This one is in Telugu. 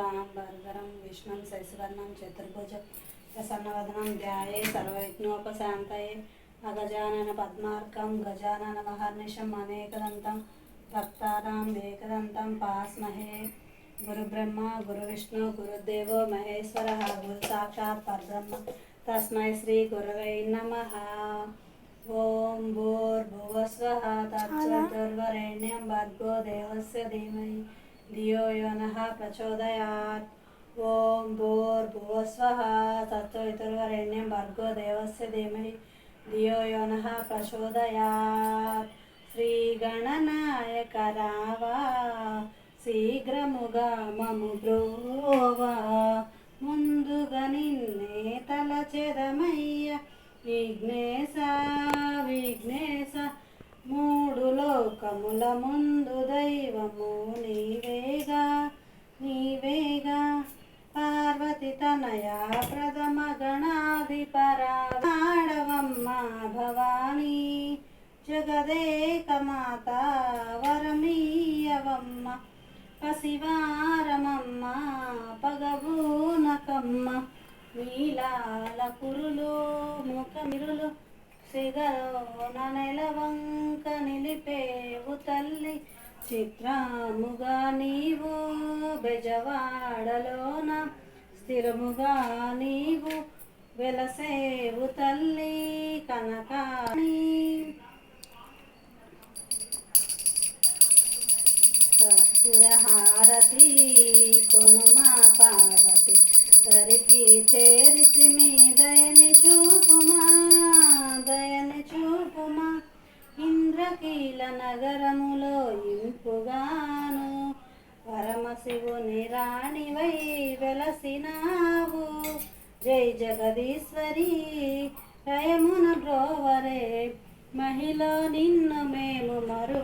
शुक्लानां भरधरं विष्णु शशिवर्णं चतुर्भुज प्रसन्नवदनं ध्याय सर्वविघ्नोपशान्तये अगजानन पद्मार्कं गजाननमहर्निशम् अनेकदन्तं भक्ता एकदन्तं पास्महे गुरुब्रह्मा गुरुविष्णु गुरुदेवो महेश्वरः गुरुसाक्षात् परब्रह्म तस्मै श्रीगुरवै नमः ॐ भूर्भुवस्वः तच्चतुर्वरेण्यं भर्गो देवस्य धीमहि ధియో యో ప్రచోదయాత్ ఓం భూర్భువస్వః తత్సవితుర్వరేణ్యం భర్గో దేవస్య ధీమహి ధియో యోన ప్రచోదయాత్ శ్రీగణనాయక రావా శీఘ్రముగా మము బ్రోవా ముందుగా నిన్నే తలచెదమయ్య విఘ్నేశ విఘ్నేశ మూడు లోకముల ముందు తనయ ప్రథమ గణాధిపరాడవమ్మ భవానీ జగదేక మాత వరమీయవమ్మ పసివారమమ్మ పగవూనకమ్మ నీలాల కురులు ముఖమిరులు సిగలోన నెలవంక నిలిపేవు తల్లి చిత్రముగా నీవు బెజవాడలో స్థిరముగా నీవు వెలసేవు తల్లి కనక కర్పూరహారతి కొనుమా పార్వతి. దరికి చేరితి మీ దయని చూపుమా దయని చూపుమా. ఇంద్రకీల నగరములో ఇంపుగాను. పరమశివుని రాణివై వెలసినా జై జగదీశ్వరి రయమున బ్రోవరే మహిళ నిన్ను మేము మరు